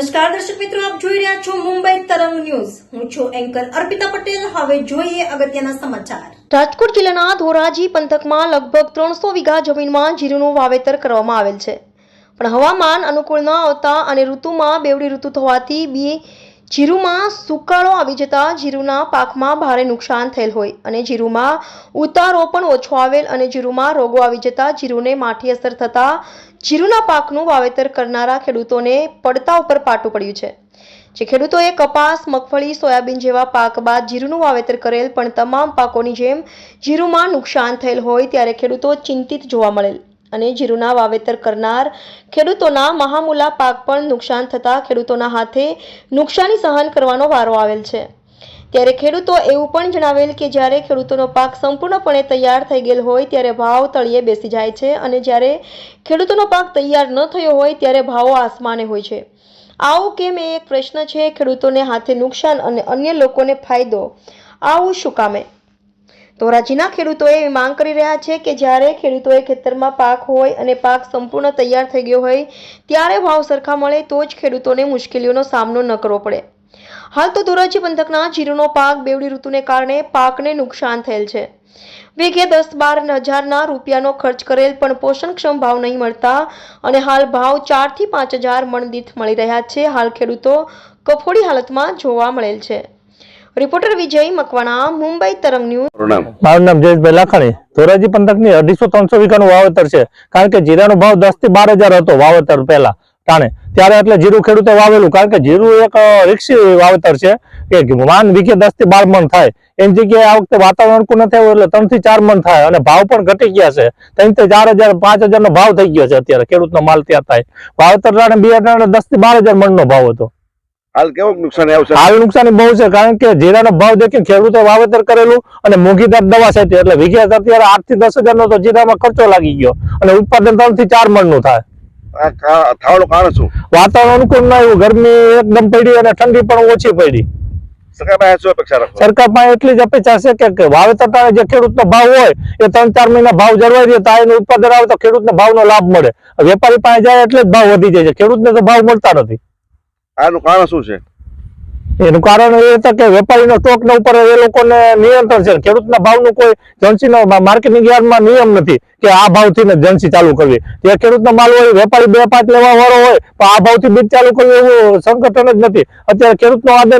નમસ્કાર, દર્શક મિત્રો, આપ જોઈ રહ્યા છો મુંબઈ તરંગ ન્યૂઝ. હું છું એન્કર અર્પિતા પટેલ. હવે જોઈએ અગત્યના સમાચાર. રાજકોટ જિલ્લાના ધોરાજી પંથકમાં લગભગ ત્રણસો વીઘા જમીનમાં જીરુનું વાવેતર કરવામાં આવેલ છે. પણ હવામાન અનુકૂળ ન આવતા અને ઋતુમાં બેવડી ઋતુ થવાથી બી જીરુમાં સુકાળો આવી જતા જીરુના પાકમાં ભારે નુકસાન થયેલ હોય અને જીરુમાં ઉતારો પણ ઓછો આવેલ અને જીરુમાં રોગો આવી જતા જીરુને માઠી અસર થતાં જીરુના પાકનું વાવેતર કરનારા ખેડૂતોને પડતા ઉપર પાટું પડ્યું છે. જે ખેડૂતોએ કપાસ, મગફળી, સોયાબીન જેવા પાક બાદ જીરુનું વાવેતર કરેલ પણ તમામ પાકોની જેમ જીરુમાં નુકસાન થયેલ હોય ત્યારે ખેડૂતો ચિંતિત જોવા મળેલ. અને જીરુના વાવેતર કરનાર ખેડૂતોના મહામૂલા પાક પણ નુકસાન થતાં ખેડૂતોના હાથે નુકસાની સહન કરવાનો વારો આવેલ છે. ત્યારે ખેડૂતો એવું પણ જણાવેલ કે જ્યારે ખેડૂતોનો પાક સંપૂર્ણપણે તૈયાર થઈ ગયેલ હોય ત્યારે ભાવ તળિયે બેસી જાય છે અને જ્યારે ખેડૂતોનો પાક તૈયાર ન થયો હોય ત્યારે ભાવો આસમાને હોય છે. આવું કેમ એ એક પ્રશ્ન છે? ખેડૂતોને હાથે નુકસાન અને અન્ય લોકોને ફાયદો. આવું શું કામે? ધોરાજીના ખેડૂતોએ માંગ કરી રહ્યા છે કે જ્યારે ખેડૂતોએ ખેતરમાં પાક હોય અને પાક સંપૂર્ણ તૈયાર થઈ ગયો હોય, ત્યારે ભાવ સરખા મળે તો જ ખેડૂતોને મુશ્કેલીઓનો સામનો ન કરવો પડે. હાલ તો ધોરાજી પંથકના જીરુનો પાક બેવડી ઋતુને કારણે પાકને નુકસાન થયેલ છે. વીઘે દસ બાર હજારના રૂપિયાનો ખર્ચ કરેલ પણ પોષણક્ષમ ભાવ નહીં મળતા અને હાલ ભાવ ચારથી પાંચ હજાર મણ દીઠ મળી રહ્યા છે, હાલ ખેડૂતો કફોડી હાલતમાં જોવા મળેલ છે. રિપોર્ટર વિજય મકવાણા મુંબઈ તરંગ ન્યૂઝ. નામ. મારું નામ જયેશભાઈ લાખાણી. ધોરાજી પંથકની અઢીસો ત્રણસો વીઘાનું વાવેતર છે. કારણ કે જીરાનો ભાવ દસથી બાર હજાર હતો વાવેતર પહેલા ટાણે. ત્યારે એટલે જીરું ખેડૂતે વાવેલું. કારણ કે જીરું એક રિક્ષી વાવેતર છે. કે માન વીઘે દસથી બાર મણ થાય. એની જગ્યાએ આ વખતે વાતાવરણ અનુકૂળ ન આવ્યું એટલે ત્રણથી ચાર મણ થાય. અને ભાવ પણ ઘટી ગયા છે. ત્રણથી ચાર હજાર પાંચ હજાર નો ભાવ થઈ ગયો છે અત્યારે. ખેડૂતનો માલ ત્યાં થાય. વાવેતર ટાણે હજાર દસથી બાર હજાર મણ નો ભાવ હતો. હાલ કેવું નુકસાન આવશે? હાલ નુકસાન બહુ છે કારણ કે જીરાનો ભાવ દેખીને ખેડૂતો વાવેતર કરેલું અને મોંઘીદાર દવા છે એટલે વીઘે અત્યારે આઠથી દસ હજાર નો તો જીરામાં ખર્ચો લાગી ગયો અને ઉત્પાદન ત્રણથી ચાર મણનું થાય કા- કારણ શું? વાતાવરણ અનુકૂળ ના આવ્યું ગરમી એકદમ પડી અને ઠંડી પણ ઓછી પડી. સરકાર પાસે એટલી જ અપેક્ષા છે કે- વાવેતર જે ખેડૂતનો ભાવ હોય એ ત્રણ ચાર મહિના ભાવ જળવાઈ રહે તો એનું ઉત્પાદન આવે તો ખેડૂતને ભાવનો લાભ મળે. વેપારી પાસે જાય એટલે જ ભાવ વધી જાય છે. ખેડૂતને તો ભાવ મળતા નથી. આનું કારણ શું છે? એનું કારણ એ હતું કે વેપારીનો સ્ટોક ના ઉપર એ લોકોને નિયંત્રણ છે. ખેડૂતના ભાવનું કોઈ એજન્સીનો માર્કેટિંગ યાર્ડમાં નિયમ નથી કે આ ભાવથી ને જન્સી ચાલુ કરવી. જે ખેડૂતનો માલ હોય, વેપારી બે પાંચ લેવા વાળો હોય, પણ આ ભાવથી બીજ ચાલુ કરવું એવું સંગઠન જ નથી. અત્યારે ખેડૂતનો આદેશ